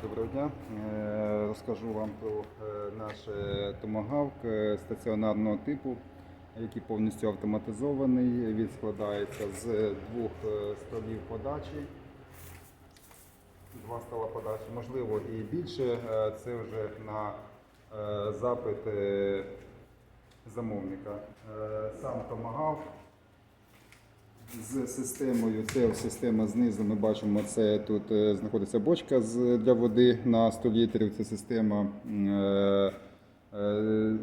Доброго дня. Е, Розкажу вам про е, наш томагавк е, стаціонарного типу, який повністю автоматизований. Він складається з двох столів подачі. Два стола подачі, можливо, і більше. Це вже на запит замовника. Сам томагавк з системою, це система знизу. Ми бачимо, це тут е, знаходиться бочка для води на 100 літрів. Це система е, е,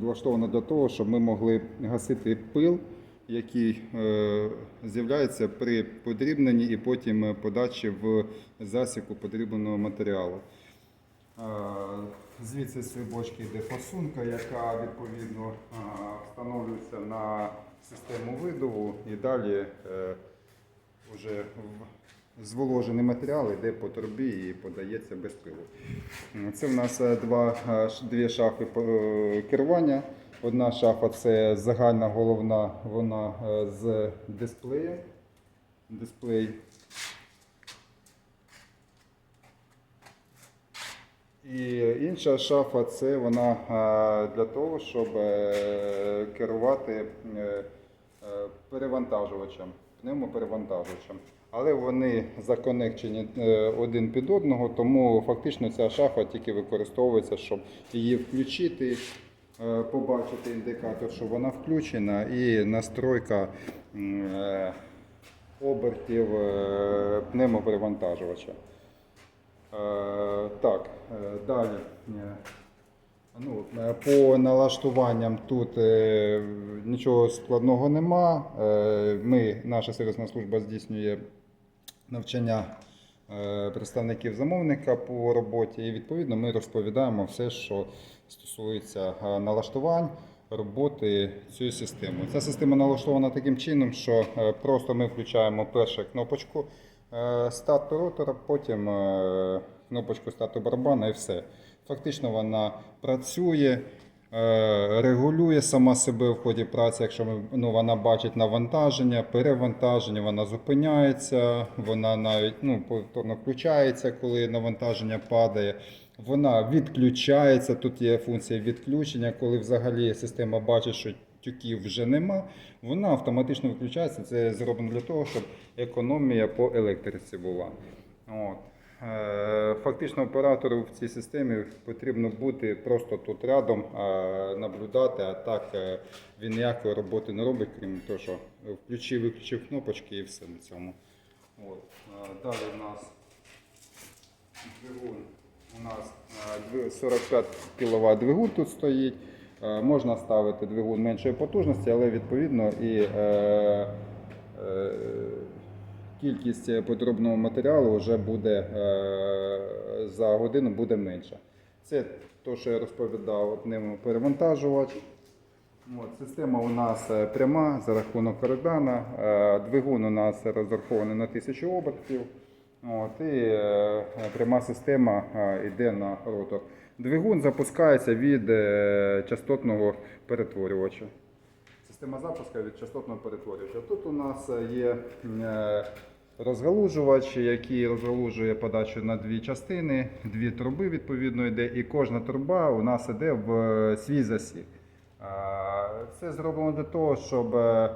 влаштована для того, щоб ми могли гасити пил, який з'являється при подрібненні і потім подачі в засіку подрібненого матеріалу. Е, Звідси з бочки йде форсунка, яка відповідно е, встановлюється на систему видову і далі е, вже зволожений матеріал йде по трубі і подається без пилу. Це в нас два, дві шафи керування. Одна шафа це загальна головна, вона з дисплеєм. Дисплей І інша шафа це вона для того, щоб е, керувати е, перевантажувачем, пневмоперевантажувачем. Але вони законекчені е, один під одного, тому фактично ця шафа тільки використовується, щоб її включити, побачити індикатор, що вона включена, і настройка обертів пневмоперевантажувача. Е, Так, е, далі. Е, Ну, по налаштуванням тут нічого складного нема. Ми, наша сервісна служба здійснює навчання представників замовника по роботі, і відповідно ми розповідаємо все, що стосується налаштувань. Роботи цієї системи. Ця система налаштована таким чином, що просто ми включаємо першу кнопочку е, старту ротора, потім е, кнопочку старту барабана і все. Фактично вона працює, е, регулює сама себе в ході праці, якщо ну, вона бачить навантаження, перевантаження, вона зупиняється, вона навіть ну, повторно включається, коли навантаження падає. Вона відключається. Тут є функція відключення, коли взагалі система бачить, що тюків вже нема, вона автоматично виключається. Це зроблено для того, щоб економія по електриці була. От. Е, Фактично оператору в цій системі потрібно бути просто тут рядом, е, наблюдати, а так е, він ніякої роботи не робить, крім того, що включив, виключив кнопочки і все на цьому. От. Далі у нас двигун. У нас е, 45 кВт двигун тут стоїть. Е, Можна ставити двигун меншої потужності, але відповідно і е, е, кількість подробного матеріалу вже буде за годину буде менша. Це те, що я розповідав, пневмоперевантажувач. От, система у нас пряма за рахунок кардан. Двигун у нас розрахований на 1000 обертів. От, і е, пряма система е, йде на ротор. Двигун запускається від е, частотного перетворювача. Система запуску від частотного перетворювача. Тут у нас є е, розгалужувач, який розгалужує подачу на дві частини, дві труби відповідно йде, і кожна труба у нас йде в е, свій засік. Це зроблено для того, щоб е, е,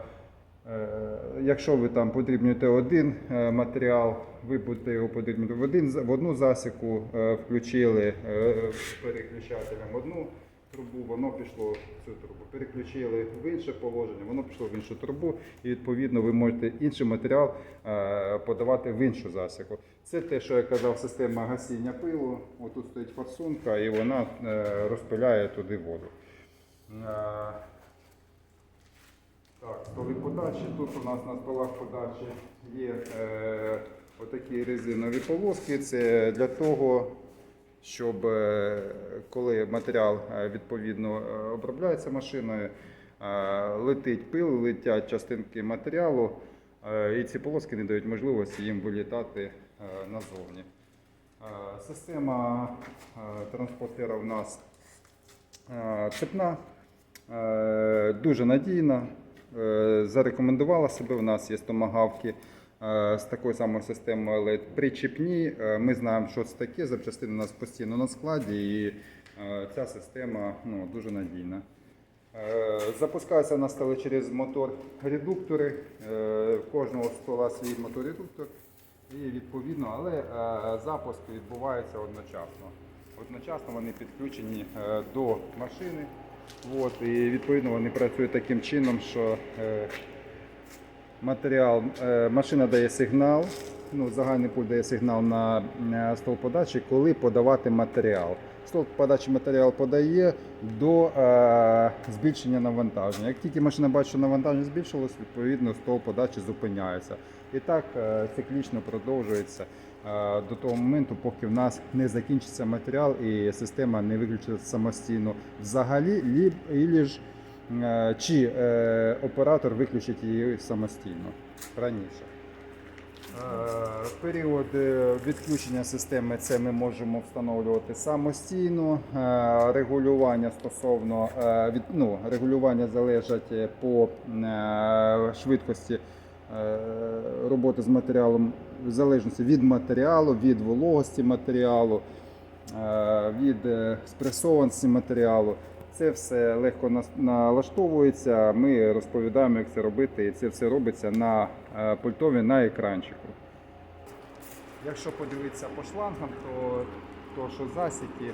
якщо ви там подрібнюєте один е, матеріал, ви будете його подрібнювати в, один, в одну засіку, е, включили е, переключателем одну трубу, воно пішло в цю трубу. Переключили в інше положення, воно пішло в іншу трубу, і відповідно ви можете інший матеріал е, подавати в іншу засіку. Це те, що я казав, система гасіння пилу. Отут стоїть форсунка, і вона е, розпиляє туди воду. Так, столи подачі. Тут у нас на столах подачі є е, отакі резинові полоски. Це для того, щоб е, коли матеріал е, відповідно е, обробляється машиною, е, летить пил, летять частинки матеріалу, е, і ці полоски не дають можливості їм вилітати е, назовні. Е, Система е, транспортера у нас е, цепна, е, дуже надійна. Е, Зарекомендувала себе. У нас є томагавки е, з такою самою системою LED причіпні. Е, Ми знаємо, що це таке. Запчастини у нас постійно на складі, і ця система ну, дуже надійна. Запускаються на столі через мотор редуктори. Е, Кожного стола свій мотор-редуктор. І відповідно, але запуск відбувається одночасно. Одночасно вони підключені до машини. От, і відповідно вони працюють таким чином, що е, матеріал, е, машина дає сигнал, ну, загальний пульт дає сигнал на, на стол подачі, коли подавати матеріал. Стол подачі матеріал подає до е, збільшення навантаження. Як тільки машина бачить, що навантаження збільшилось, відповідно стол подачі зупиняється. І так е, циклічно продовжується е, до того моменту, поки в нас не закінчиться матеріал і система не виключиться самостійно взагалі, ліб, ілі ж чи е, оператор виключить її самостійно раніше. Е, Період е, відключення системи це ми можемо встановлювати самостійно. Е, Регулювання стосовно від, ну, регулювання залежать по швидкості роботи з матеріалом в залежності від матеріалу, від вологості матеріалу, е, від е, спресованості матеріалу. Це все легко налаштовується. Ми розповідаємо, як це робити, і це все робиться на е, пультові на екранчику. Якщо подивитися по шлангам, то, то що засіки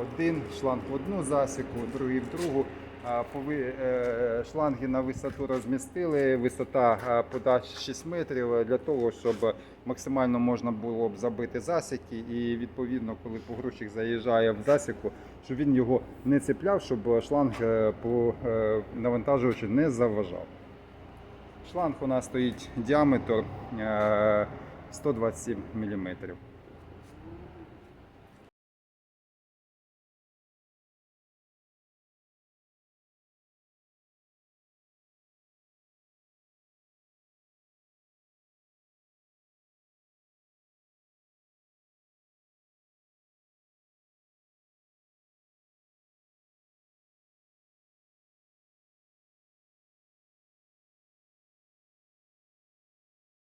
один шланг в одну засіку, другий в другу. Е, Шланги на висоту розмістили, висота подачі 6 метрів для того, щоб максимально можна було б забити засіки. І відповідно, коли погрузчик заїжджає в засіку, щоб він його не цепляв, щоб шланг е, по е, навантажувачу не заважав. Шланг у нас стоїть діаметр е, 127 мм.